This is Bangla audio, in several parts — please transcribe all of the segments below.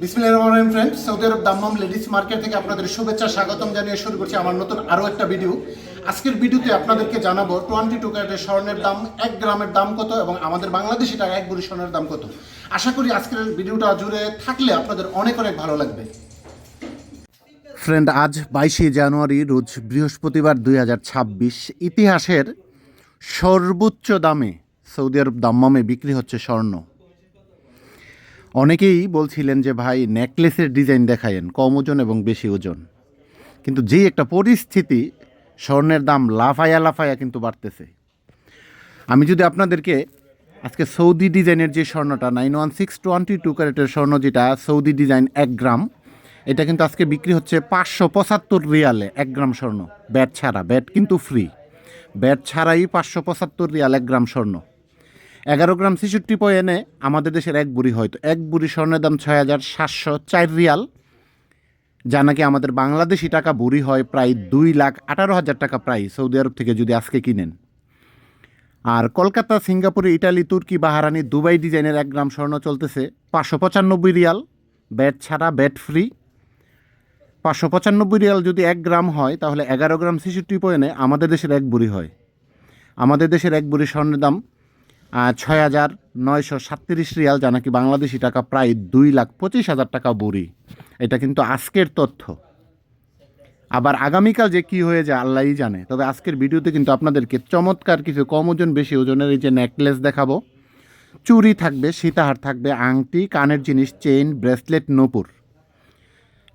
বিসমিল্লাহির রহমানির রহিম friend Saudi Arab Dammam ladies market থেকে আপনাদের শুভেচ্ছা, স্বাগতম জানিয়ে শুরু করছি আমার নতুন আরও একটা ভিডিও আজকের ভিডিওতে আপনাদেরকে জানাব টোয়েন্টি টু ক্যারেটের স্বর্ণের দাম, এক গ্রামের দাম কত এবং আমাদের বাংলাদেশি টাকা এক বুড়ি স্বর্ণের দাম কত? আশা করি আজকের ভিডিওটা জুড়ে থাকলে আপনাদের অনেক অনেক ভালো লাগবে। ফ্রেন্ড আজ বাইশে জানুয়ারি, রোজ বৃহস্পতিবার দুই হাজার ছাব্বিশ। ইতিহাসের সর্বোচ্চ দামে সৌদি আরব দাম্মামে বিক্রি হচ্ছে স্বর্ণ। অনেকেই বলছিলেন যে, ভাই নেকলেসের ডিজাইন দেখায়েন, কম ওজন এবং বেশি ওজন। কিন্তু যেই একটা পরিস্থিতি, স্বর্ণের দাম লাফায়া লাফায়া কিন্তু বাড়তেছে। আমি যদি আপনাদেরকে আজকে সৌদি ডিজাইনের যে স্বর্ণটা, nine one six twenty two ক্যারেটের স্বর্ণ যেটা, সৌদি ডিজাইন এক গ্রাম, এটা কিন্তু আজকে বিক্রি হচ্ছে পাঁচশো পঁচাত্তর রিয়ালে এক গ্রাম স্বর্ণ। ব্যাট ছাড়া, ব্যাট কিন্তু ফ্রি ব্যাট ছাড়াই পাঁচশো পঁচাত্তর রিয়াল এক গ্রাম স্বর্ণ। এগারো গ্রাম ছেষট্টি পয়েন্টে আমাদের দেশের এক বুড়ি হয়তো, এক বুড়ি স্বর্ণের দাম ছয় হাজার সাতশো চার রিয়াল, যা নাকি আমাদের বাংলাদেশি টাকা বুড়ি হয় প্রায় দুই লাখ আঠারো হাজার টাকা প্রায় সৌদি আরব থেকে যদি আজকে কিনেন। আর কলকাতা, সিঙ্গাপুরে, ইটালি, তুর্কি, বাহারানি, দুবাই ডিজাইনের এক গ্রাম স্বর্ণ চলতেছে পাঁচশো পঁচানব্বই রিয়াল, ব্যাট ছাড়া ব্যাট ফ্রি। পাঁচশো পঁচানব্বই রিয়াল যদি এক গ্রাম হয়, তাহলে এগারো গ্রাম ছেষট্টি পয়েন্টে আমাদের দেশের এক বুড়ি হয়। আমাদের দেশের এক বুড়ি স্বর্ণের দাম ছয় হাজার নয়শো সাতত্রিশ রিয়াল, যা নাকি বাংলাদেশি টাকা, প্রায় দুই লাখ পঁচিশ হাজার টাকা বুড়ি। এটা কিন্তু আজকের তথ্য। আবার আগামীকাল যে কি হয়ে যায়, আল্লাহই জানে। তবে আজকের ভিডিওতে কিন্তু আপনাদেরকে চমৎকার কিছু কম ওজন, বেশি ওজনের এই যে নেকলেস দেখাবো। চুড়ি থাকবে, সীতাহার থাকবে, আংটি, কানের জিনিস চেইন ব্রেসলেট নূপুর।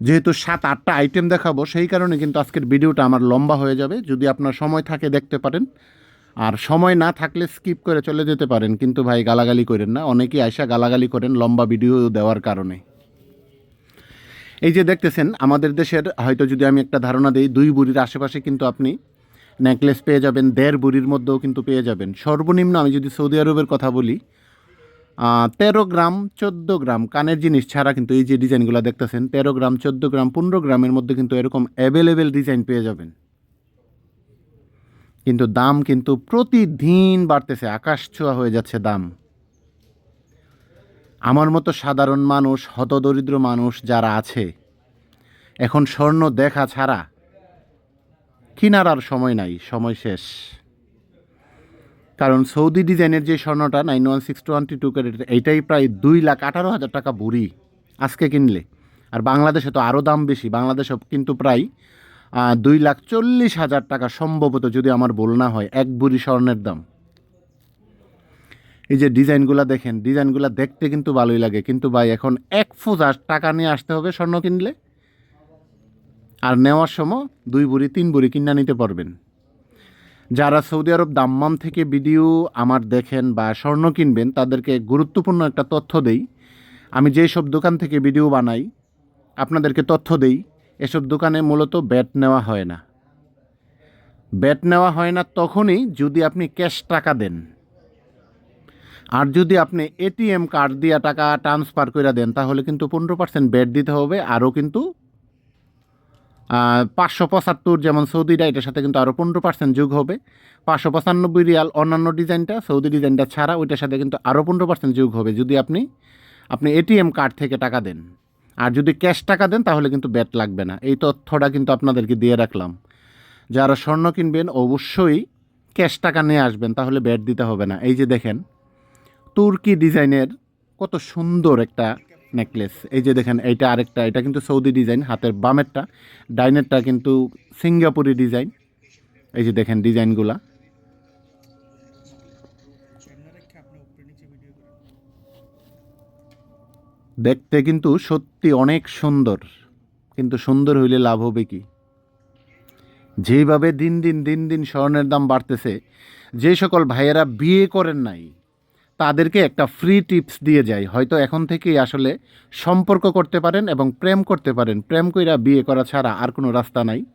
যেহেতু সাত, আটটা আইটেম দেখাবো, সেই কারণে কিন্তু আজকের ভিডিওটা আমার লম্বা হয়ে যাবে। যদি আপনার সময় থাকে দেখতে পারেন আর সময় না থাকলে স্কিপ করে চলে যেতে পারেন, কিন্তু ভাই গালাগালি করেন না। অনেকেই আয়সা গালাগালি করেন লম্বা ভিডিও দেওয়ার কারণে। এই যে দেখতেছেন, আমাদের দেশের হয়তো যদি আমি একটা ধারণা দিই, দুই বুড়ির আশেপাশে কিন্তু আপনি নেকলেস পেয়ে যাবেন, দেড় বুড়ির মধ্যেও কিন্তু পেয়ে যাবেন। সর্বনিম্ন আমি যদি সৌদি আরবের কথা বলি তেরো গ্রাম, চোদ্দ গ্রাম কানের জিনিস ছাড়া কিন্তু এই যে ডিজাইনগুলো দেখতেছেন, তেরো গ্রাম, চোদ্দ গ্রাম, পনেরো গ্রামের মধ্যে কিন্তু এরকম অ্যাভেলেবেল ডিজাইন পেয়ে যাবেন। কিন্তু দাম কিন্তু প্রতিদিন বাড়তেছে, আকাশ ছোঁয়া হয়ে যাচ্ছে দাম। আমার মতো সাধারণ মানুষ, হতদরিদ্র মানুষ যারা আছে, এখন স্বর্ণ দেখা ছাড়া কিনার আর সময় নাই, সময় শেষ। কারণ সৌদি ডিজাইনের যে স্বর্ণটা, nine one six twenty two carat, এইটাই প্রায় দুই লাখ আঠারো হাজার টাকা বুড়ি আজকে কিনলে। আর বাংলাদেশে তো আরও দাম বেশি বাংলাদেশে কিন্তু প্রায় দুই লাখ চল্লিশ হাজার টাকা সম্ভবত যদি আমার ভুল না হয়, এক বুড়ি স্বর্ণের দাম। এই যে ডিজাইনগুলো দেখেন, ডিজাইনগুলো দেখতে কিন্তু ভালোই লাগে। কিন্তু ভাই, এখন এক ফুজার টাকা নিয়ে আসতে হবে স্বর্ণ কিনলে। আর নেওয়ার সময় দুই বুড়ি তিন বুড়ি কিনা নিতে পারবেন। যারা সৌদি আরব দাম্মাম থেকে ভিডিও আমার দেখেন বা স্বর্ণ কিনবেন, তাদেরকে গুরুত্বপূর্ণ একটা তথ্য দেই। আমি যেই সব দোকান থেকে ভিডিও বানাই, আপনাদেরকে তথ্য দেই। এসব দোকানে মূলত ব্যাট নেওয়া হয় না। ব্যাট নেওয়া হয় না তখনই যদি আপনি ক্যাশ টাকা দেন। আর যদি আপনি এটিএম কার্ড দিয়ে টাকা ট্রান্সফার করে দেন, তাহলে কিন্তু পনেরো পার্সেন্ট ব্যাট দিতে হবে, আরও কিন্তু পাঁচশো পঁচাত্তর যেমন সৌদিটা এটার সাথে কিন্তু আরও পনেরো পার্সেন্ট যোগ হবে। পাঁচশো পঁচানব্বই রিয়াল অন্যান্য ডিজাইনটা, সৌদি ডিজাইনটা ছাড়া ওইটার সাথে কিন্তু আরও পনেরো পার্সেন্ট যোগ হবে যদি আপনি আপনি এটিএম কার্ড থেকে টাকা দেন। আর যদি ক্যাশ টাকা দেন, তাহলে কিন্তু ব্যাট লাগবে না। এই তথ্যটা কিন্তু আপনাদেরকে দিয়ে রাখলাম। যারা স্বর্ণ কিনবেন, অবশ্যই ক্যাশ টাকা নিয়ে আসবেন, তাহলে ব্যাট দিতে হবে না। এই যে দেখেন, তুর্কি ডিজাইনের কত সুন্দর একটা নেকলেস। এই যে দেখেন, এইটা আরেকটা, এটা কিন্তু সৌদি ডিজাইন, হাতের বামেরটা। ডাইনেরটা কিন্তু সিঙ্গাপুরি ডিজাইন। এই যে দেখেন, ডিজাইনগুলা। দেখতে কিন্তু সত্যি অনেক সুন্দর। কিন্তু সুন্দর হইলে লাভ হবে কি? যেভাবে দিন দিন দিন দিন স্বর্ণের দাম বাড়তেছে, যে সকল ভাইয়েরা বিয়ে করেন নাই, তাদেরকে একটা ফ্রি টিপস দিয়ে যায়। হয়তো এখন থেকেই আসলে সম্পর্ক করতে পারেন এবং প্রেম করতে পারেন। প্রেম কইরা বিয়ে করা ছাড়া আর কোনো রাস্তা নাই।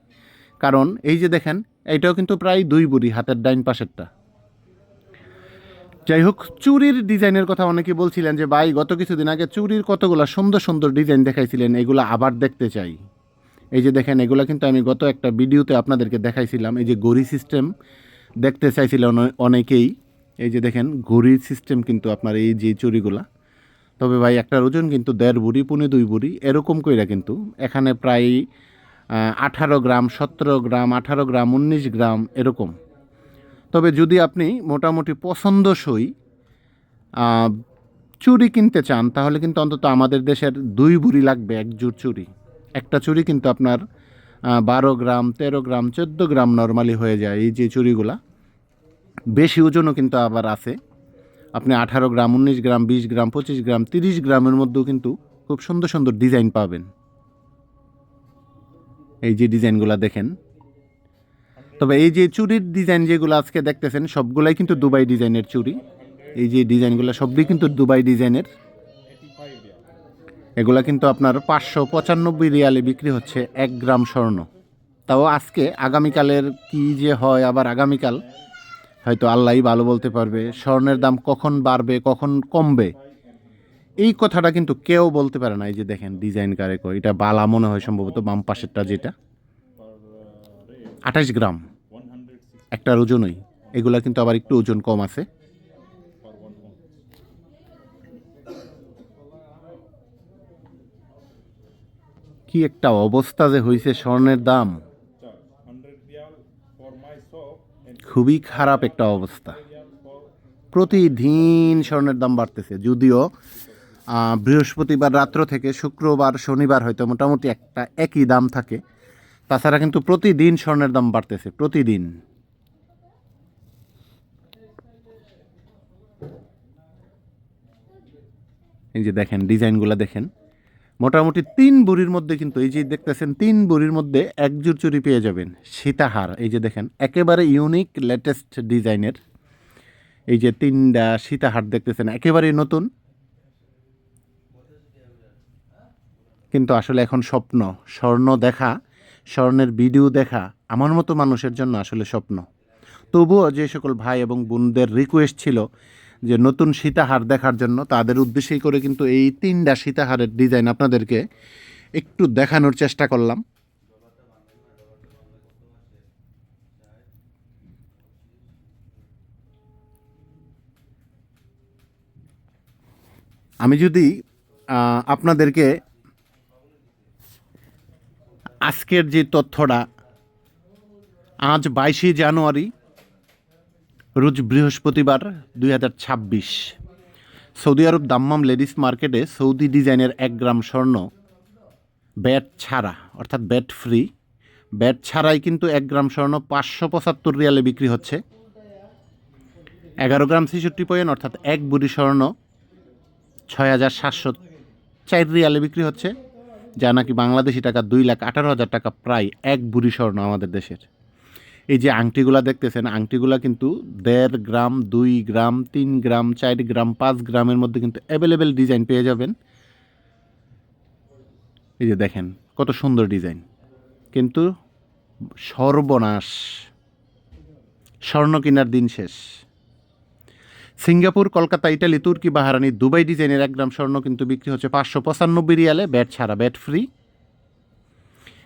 কারণ এই যে দেখেন এইটাও কিন্তু প্রায় দুই বুড়ি, হাতের ডাইন পাশেরটা। যাই হোক চুরির ডিজাইনের কথা অনেকে বলছিলেন যে, ভাই, গত কিছুদিন আগে চুরির কতগুলো সুন্দর সুন্দর ডিজাইন দেখাইছিলেন, এগুলো আবার দেখতে চাই। এই যে দেখেন, এগুলো কিন্তু আমি গত একটা ভিডিওতে আপনাদেরকে দেখাইছিলাম। এই যে গড়ি সিস্টেম দেখতে চাইছিলেন অনেকেই। এই যে দেখেন, ঘড়ির সিস্টেম কিন্তু আপনার এই যে চুরিগুলা। তবে ভাই, একটার ওজন কিন্তু দেড় বুড়ি পুনে দুই বুড়ি এরকম কইরা কিন্তু। এখানে প্রায় আঠারো গ্রাম, সতেরো গ্রাম, আঠারো গ্রাম, উনিশ গ্রাম, এরকম। তবে যদি আপনি মোটামুটি পছন্দসই চুড়ি কিনতে চান, তাহলে কিন্তু অন্তত আমাদের দেশের দুই বুড়ি লাগবে, এক জোড় চুড়ি। একটা চুরি কিন্তু আপনার বারো গ্রাম, তেরো গ্রাম, চোদ্দ গ্রাম নর্মালি হয়ে যায় এই যে চুড়িগুলা। বেশি ওজনও কিন্তু আবার আছে। আপনি আঠারো গ্রাম, উনিশ গ্রাম, বিশ গ্রাম, পঁচিশ গ্রাম, তিরিশ গ্রামের মধ্যেও কিন্তু খুব সুন্দর সুন্দর ডিজাইন পাবেন। এই যে ডিজাইনগুলো দেখেন তবে এই যে চুরির ডিজাইন যেগুলো আজকে দেখতেছেন, সবগুলাই কিন্তু দুবাই ডিজাইনের চুড়ি এই যে ডিজাইনগুলো সবই কিন্তু দুবাই ডিজাইনের এগুলা কিন্তু আপনার পাঁচশো পঁচানব্বই রিয়ালে বিক্রি হচ্ছে এক গ্রাম স্বর্ণ। তাও আজকে আগামীকালের কি যে হয়, আবার আগামীকাল, হয়তো আল্লাহই ভালো বলতে পারবে, স্বর্ণের দাম কখন বাড়বে, কখন কমবে। এই কথাটা কিন্তু কেউ বলতে পারে না। এই যে দেখেন ডিজাইন কারে এটা বালা মনে হয় সম্ভবত বাম পাশেরটা যেটা। আঠাশ গ্রাম। একটার ওজনই এগুলা কিন্তু আবার একটু ওজন কম আছে। কি একটা অবস্থা যে হয়েছে স্বর্ণের দাম। খুবই খারাপ একটা অবস্থা। প্রতিদিন স্বর্ণের দাম বাড়তেছে। যদিও বৃহস্পতিবার রাত্র থেকে শুক্রবার, শনিবার হয়তো মোটামুটি একটা একই দাম থাকে। তাছাড়া কিন্তু প্রতিদিন স্বর্ণের দাম বাড়তেছে, প্রতিদিন। এই যে দেখেন, ডিজাইনগুলো দেখেন। মোটামুটি তিন বুড়ির মধ্যে কিন্তু, এই যে দেখতেছেন, তিন বুড়ির মধ্যে এক জোড় চুরি পেয়ে যাবেন, সীতাহার। এই যে দেখেন, একেবারে ইউনিক লেটেস্ট ডিজাইনের। এই যে তিনটা সীতাহার দেখতেছেন, একেবারেই নতুন। কিন্তু আসলে এখন স্বপ্ন, স্বর্ণ দেখা। স্বর্ণের ভিডিও দেখা আমার মতো মানুষের জন্য আসলে স্বপ্ন। তবুও যে সকল ভাই এবং বোনদের রিকোয়েস্ট ছিল যে নতুন সীতাহার দেখার জন্য, তাদের উদ্দেশ্যেই করে কিন্তু এই তিনটা সীতাহারের ডিজাইন আপনাদেরকে একটু দেখানোর চেষ্টা করলাম। আমি যদি আপনাদেরকে আজকের যে তথ্যটা, আজ বাইশে জানুয়ারি, রোজ বৃহস্পতিবার দুই হাজার ছাব্বিশ। সৌদি আরব দাম্মাম লেডিস মার্কেটে সৌদি ডিজাইনের এক গ্রাম স্বর্ণ, ব্যাট ছাড়া, অর্থাৎ ব্যাট ফ্রি। ব্যাট ছাড়াই কিন্তু এক গ্রাম স্বর্ণ পাঁচশো পঁচাত্তর রিয়ালে বিক্রি হচ্ছে। এগারো গ্রাম ছেষট্টি পয়েন্ট, অর্থাৎ এক বুড়ি স্বর্ণ, ছয় হাজার সাতশো চার রিয়ালে বিক্রি হচ্ছে। যা নাকি বাংলাদেশি টাকা দুই লাখ আঠারো হাজার টাকা প্রায় এক বুড়ি স্বর্ণ আমাদের দেশের। এই যে আংটিগুলা দেখতেছেন, আংটিগুলা কিন্তু দেড় গ্রাম, দুই গ্রাম, তিন গ্রাম, চার গ্রাম, পাঁচ গ্রামের মধ্যে কিন্তু অ্যাভেলেবেল ডিজাইন পেয়ে যাবেন। এই যে দেখেন, কত সুন্দর ডিজাইন কিন্তু সর্বনাশ, স্বর্ণ কেনার দিন শেষ। সিঙ্গাপুর, কলকাতা, ইটালি, তুর্কি বাহারানি দুবাই, ডিজাইনের এক গ্রাম স্বর্ণ কিন্তু বিক্রি হচ্ছে পাঁচশো পঁচানব্বই রিয়ালে। ব্যাট ছাড়া, ব্যাট ফ্রি।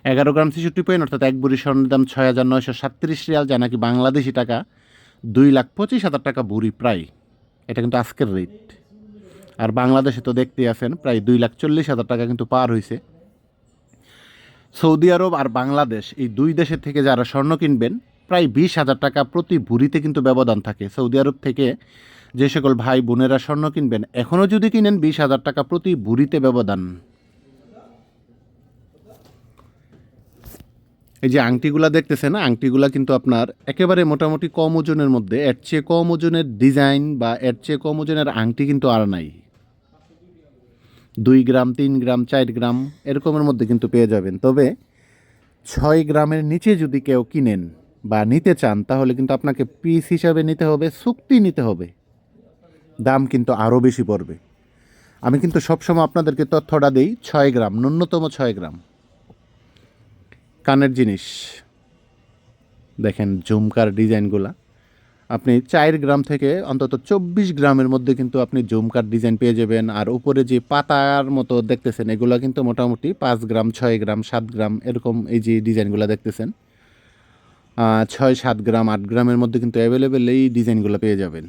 এগারো গ্রাম ছেষট্টি পয়েন্ট, অর্থাৎ এক বুড়ি স্বর্ণের দাম ছয় হাজার নয়শো সাতত্রিশ রিয়াল, যা নাকি বাংলাদেশি টাকা। দুই লাখ পঁচিশ হাজার টাকা বুড়ি প্রায়। এটা কিন্তু আজকের রেট। আর বাংলাদেশে তো দেখতেই আছেন, প্রায় দুই লাখ চল্লিশ হাজার টাকা কিন্তু পার হয়েছে সৌদি আরব আর বাংলাদেশ, এই দুই দেশের থেকে যারা স্বর্ণ কিনবেন, প্রায় বিশ হাজার টাকা প্রতি ভুরিতে কিন্তু ব্যবধান থাকে। সৌদি আরব থেকে যে সকল ভাই বোনেরা স্বর্ণ কিনবেন, এখনও যদি কিনেন, বিশ হাজার টাকা প্রতি বুড়িতে ব্যবধান। এই যে আংটিগুলা দেখতেছেন, আংটিগুলা কিন্তু আপনার একেবারে মোটামুটি কম ওজনের মধ্যে, এর চেয়ে কম ওজনের ডিজাইন বা এর চেয়ে কম ওজনের আংটি কিন্তু আর নাই। দুই গ্রাম, তিন গ্রাম, চার গ্রাম এরকমের মধ্যে কিন্তু পেয়ে যাবেন। তবে ছয় গ্রামের নিচে যদি কেউ কিনেন বা নিতে চান, তাহলে কিন্তু আপনাকে পিস হিসাবে নিতে হবে চুক্তি নিতে হবে। দাম কিন্তু আরও বেশি পড়বে। আমি কিন্তু সবসময় আপনাদেরকে তথ্যটা দিই, ছয় গ্রাম, ন্যূনতম ছয় গ্রাম। কানের জিনিস। দেখেন ঝুমকার ডিজাইনগুলা। আপনি চার গ্রাম থেকে অন্তত চব্বিশ গ্রামের মধ্যে কিন্তু আপনি ঝুমকার ডিজাইন পেয়ে যাবেন। আর উপরে যে পাতার মতো দেখতেছেন, এগুলো কিন্তু মোটামুটি পাঁচ গ্রাম, ছয় গ্রাম, সাত গ্রাম এরকম এই যে ডিজাইনগুলো দেখতেছেন। ছয়, সাত গ্রাম, আট গ্রামের মধ্যে কিন্তু অ্যাভেলেবেল এই ডিজাইনগুলো পেয়ে যাবেন।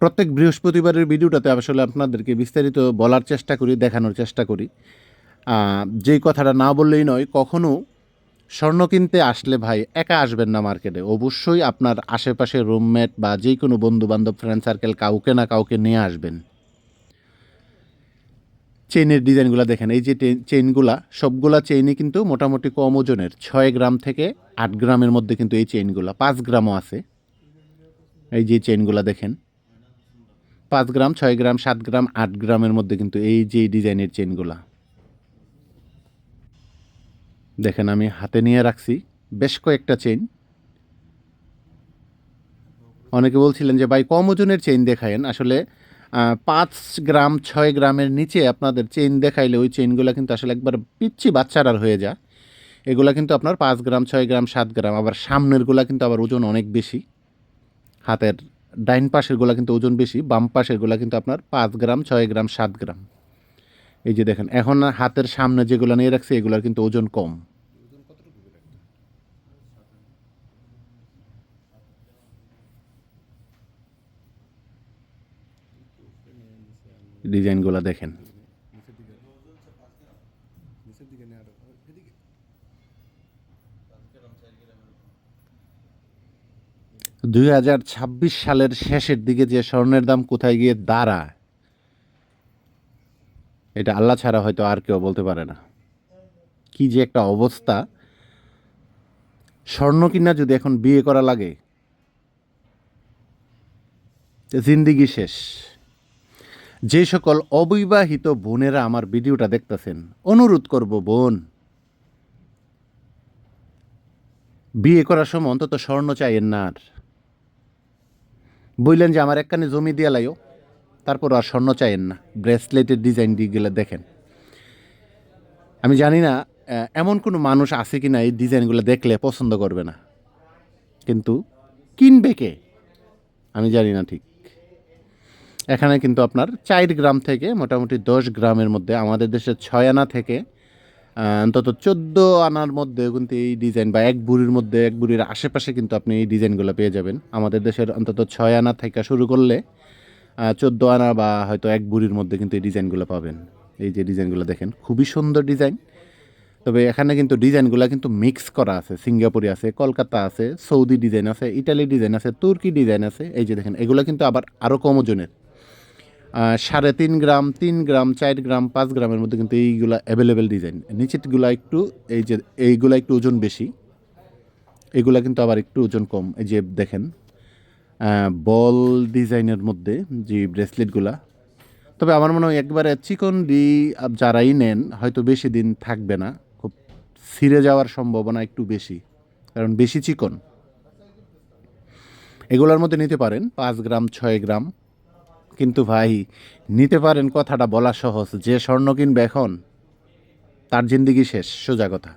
প্রত্যেক বৃহস্পতিবারের ভিডিওটাতে আসলে আপনাদেরকে বিস্তারিত বলার চেষ্টা করি, দেখানোর চেষ্টা করি। যেই কথাটা না বললেই নয়, কখনো স্বর্ণ কিনতে আসলে ভাই একা আসবেন না মার্কেটে। অবশ্যই আপনার আশেপাশে রুমমেট বা যে কোনো বন্ধু বান্ধব ফ্রেন্ড সার্কেল কাউকে না কাউকে নিয়ে আসবেন। চেইনের ডিজাইনগুলো দেখেন, এই যে চেইনগুলা সবগুলা চেইনই কিন্তু মোটামুটি কম ওজনের। ছয় গ্রাম থেকে আট গ্রামের মধ্যে কিন্তু এই চেইনগুলা পাঁচ গ্রামও আছে। এই যে চেইনগুলা দেখেন। পাঁচ গ্রাম, ছয় গ্রাম, সাত গ্রাম, আট গ্রামের মধ্যে কিন্তু এই যে ডিজাইনের চেইনগুলা। দেখেন আমি হাতে নিয়ে রাখছি বেশ কয়েকটা চেন অনেকে বলছিলেন যে, ভাই, কম ওজনের চেইন দেখায়েন। আসলে পাঁচ গ্রাম, ছয় গ্রামের নিচে আপনাদের চেন দেখাইলে ওই চেইনগুলো কিন্তু আসলে একবার পিচ্ছি বাচ্চারার হয়ে যায়। এগুলা কিন্তু আপনার পাঁচ গ্রাম, ছয় গ্রাম, সাত গ্রাম, আবার সামনেরগুলা কিন্তু আবার ওজন অনেক বেশি। হাতের ডাইন পাশেরগুলা কিন্তু ওজন বেশি, বাম পাশেরগুলা কিন্তু আপনার পাঁচ গ্রাম, ছয় গ্রাম, সাত গ্রাম। এই যে দেখেন, এখন হাতের সামনে যেগুলো নিয়ে রাখছে, এগুলোর কিন্তু ওজন কম। ডিজাইনগুলো দেখেন। দুই হাজার ছাব্বিশ সালের শেষের দিকে যে স্বর্ণের দাম কোথায় গিয়ে দাঁড়ায়, এটা আল্লাহ ছাড়া হয়তো আর কেউ বলতে পারে না। কি যে একটা অবস্থা। স্বর্ণ কিনা যদি এখন বিয়ে করা লাগে, জিন্দিগি শেষ। যে সকল অবিবাহিত বোনেরা আমার ভিডিওটা দেখতেছেন, অনুরোধ করব বোন, বিয়ে করার সময় অন্তত স্বর্ণ চাইয়েন না আর বললেন যে, আমার একখানে জমি দিয়ে লাইও, তারপর আর স্বর্ণ চাইয়েন না। ব্রেসলেটের ডিজাইন দিয়ে গেলে দেখেন। আমি জানি না এমন কোনো মানুষ আছে কি না এই ডিজাইনগুলো দেখলে পছন্দ করবে না। কিন্তু কিনবে কে? আমি জানি না ঠিক। এখানে কিন্তু আপনার চার গ্রাম থেকে মোটামুটি দশ গ্রামের মধ্যে আমাদের দেশের ছয় আনা থেকে অন্তত চোদ্দ আনার মধ্যে কিন্তু এই ডিজাইন বা এক বুড়ির মধ্যে, এক বুড়ির আশেপাশে কিন্তু আপনি এই ডিজাইনগুলো পেয়ে যাবেন। আমাদের দেশের অন্তত ছয় আনা থেকে শুরু করলে চোদ্দ আনা বা হয়তো এক বুড়ির মধ্যে কিন্তু এই ডিজাইনগুলো পাবেন। এই যে ডিজাইনগুলো দেখেন, খুবই সুন্দর ডিজাইন তবে এখানে কিন্তু ডিজাইনগুলো কিন্তু মিক্স করা আছে। সিঙ্গাপুরি আছে, কলকাতা আছে, সৌদি ডিজাইন আছে, ইটালি ডিজাইন আছে, তুর্কি ডিজাইন আছে। এই যে দেখেন, এগুলো কিন্তু আবার আরও কম ওজনের সাড়ে তিন গ্রাম তিন গ্রাম, চার গ্রাম, পাঁচ গ্রামের মধ্যে কিন্তু এইগুলা অ্যাভেলেবেল ডিজাইন নিচেরগুলো একটু, এই যে, এইগুলা একটু ওজন বেশি। এগুলা কিন্তু আবার একটু ওজন কম। এই যে দেখেন বল ডিজাইনের মধ্যে যে ব্রেসলেটগুলা। তবে আমার মনে হয় একবারে চিকন ডি যারাই নেন, হয়তো বেশি দিন থাকবে না। খুব ছিঁড়ে যাওয়ার সম্ভাবনা একটু বেশি, কারণ বেশি চিকন। এগুলোর মধ্যে নিতে পারেন, পাঁচ গ্রাম, ছয় গ্রাম। কিন্তু ভাই, নিতে পারেন কথাটা বলা সহজ। যে স্বর্ণ কিনবে এখন, তার জিন্দিগি শেষ, সোজা কথা।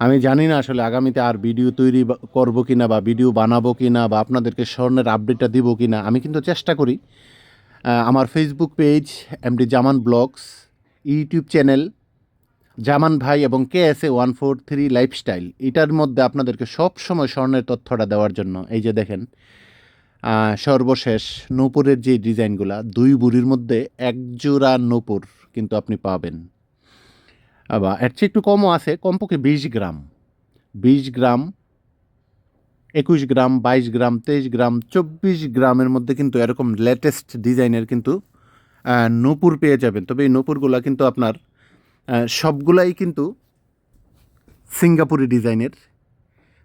আমি জানি না আসলে আগামীতে আর ভিডিও তৈরি করব কিনা বা ভিডিও বানাবো কিনা বা আপনাদেরকে স্বর্ণের আপডেটটা দিব কিনা, আমি কিন্তু চেষ্টা করি। আমার Facebook page MD Zaman blogs YouTube channel Zaman ভাই এবং K S A one four three lifestyle এটার মধ্যে আপনাদেরকে সব সময় স্বর্ণের তথ্যটা দেওয়ার জন্য, এই যে দেখেন সর্বশেষ নূপুরের যে ডিজাইনগুলো, দুই বুড়ির মধ্যে এক জোড়া নূপুর কিন্তু আপনি পাবেন। আবার এর চেয়ে একটু কমও আছে, কমপক্ষে বিশ গ্রাম। বিশ গ্রাম, একুশ গ্রাম, বাইশ গ্রাম, তেইশ গ্রাম, চব্বিশ গ্রামের মধ্যে কিন্তু এরকম লেটেস্ট ডিজাইনের কিন্তু নূপুর পেয়ে যাবেন। তবে এই নূপুরগুলো কিন্তু আপনার সবগুলাই কিন্তু সিঙ্গাপুরি ডিজাইনের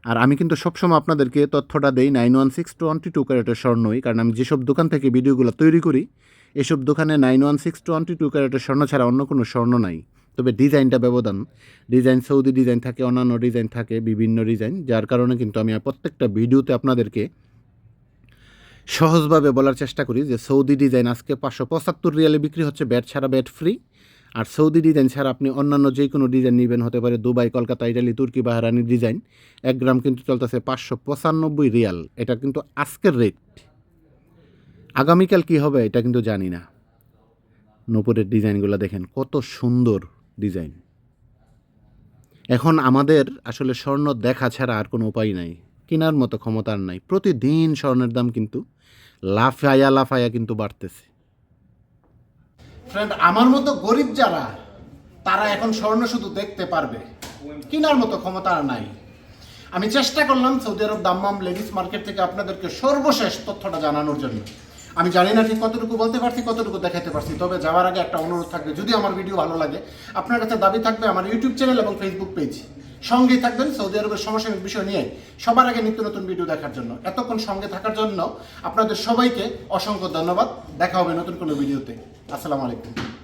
আর আমি কিন্তু সবসময় আপনাদেরকে তথ্যটা দেই nine one six twenty two ক্যারেটের স্বর্ণই, কারণ আমি যেসব দোকান থেকে ভিডিওগুলো তৈরি করি, এসব দোকানে nine one six twenty two ক্যারেটের স্বর্ণ ছাড়া অন্য কোনো স্বর্ণ নাই। তবে ডিজাইনটা ব্যবধান। ডিজাইন সৌদি ডিজাইন থাকে, অন্যান্য ডিজাইন থাকে, বিভিন্ন ডিজাইন, যার কারণে কিন্তু আমি প্রত্যেকটা ভিডিওতে আপনাদেরকে সহজভাবে বলার চেষ্টা করি যে সৌদি ডিজাইন আজকে পাঁচশো পঁচাত্তর রিয়ালে বিক্রি হচ্ছে, ব্যাট ছাড়া ব্যাট ফ্রি। আর সৌদি ডিজাইন ছাড়া আপনি অন্যান্য যে কোনো ডিজাইন নেবেন, হতে পারে দুবাই, কলকাতা, ইটালি, তুর্কি বাহারানির ডিজাইন এক গ্রাম কিন্তু চলতেছে পাঁচশো পঁচানব্বই রিয়াল। এটা কিন্তু আজকের রেট আগামীকাল কি হবে এটা কিন্তু জানি না। নূপুরের ডিজাইনগুলো দেখেন, কত সুন্দর ডিজাইন এখন আমাদের আসলে স্বর্ণ দেখা ছাড়া আর কোনো উপায় নাই। কেনার মতো ক্ষমতার নাই। প্রতিদিন স্বর্ণের দাম কিন্তু লাফায়া লাফায়া কিন্তু বাড়তেছে। ফ্রেন্ড আমার মতো গরিব যারা, তারা এখন স্বর্ণ শুধু দেখতে পারবে। কেনার মতো ক্ষমতা নাই। আমি চেষ্টা করলাম Saudi Arab Dammam ladies market থেকে আপনাদেরকে সর্বশেষ তথ্যটা জানানোর জন্য। আমি জানি না ঠিক কতটুকু বলতে পারছি, কতটুকু দেখাতে পারছি, তবে যাওয়ার আগে একটা অনুরোধ থাকবে। যদি আমার ভিডিও ভালো লাগে, আপনার কাছে দাবি থাকবে আমার ইউটিউব চ্যানেল এবং ফেসবুক পেজ সঙ্গেই থাকবেন সৌদি আরবের সমসাময়িক বিষয় নিয়ে সবার আগে নিত্য নতুন ভিডিও দেখার জন্য। এতক্ষণ সঙ্গে থাকার জন্য আপনাদের সবাইকে অসংখ্য ধন্যবাদ। দেখা হবে নতুন কোনো ভিডিওতে। আসসালামু আলাইকুম।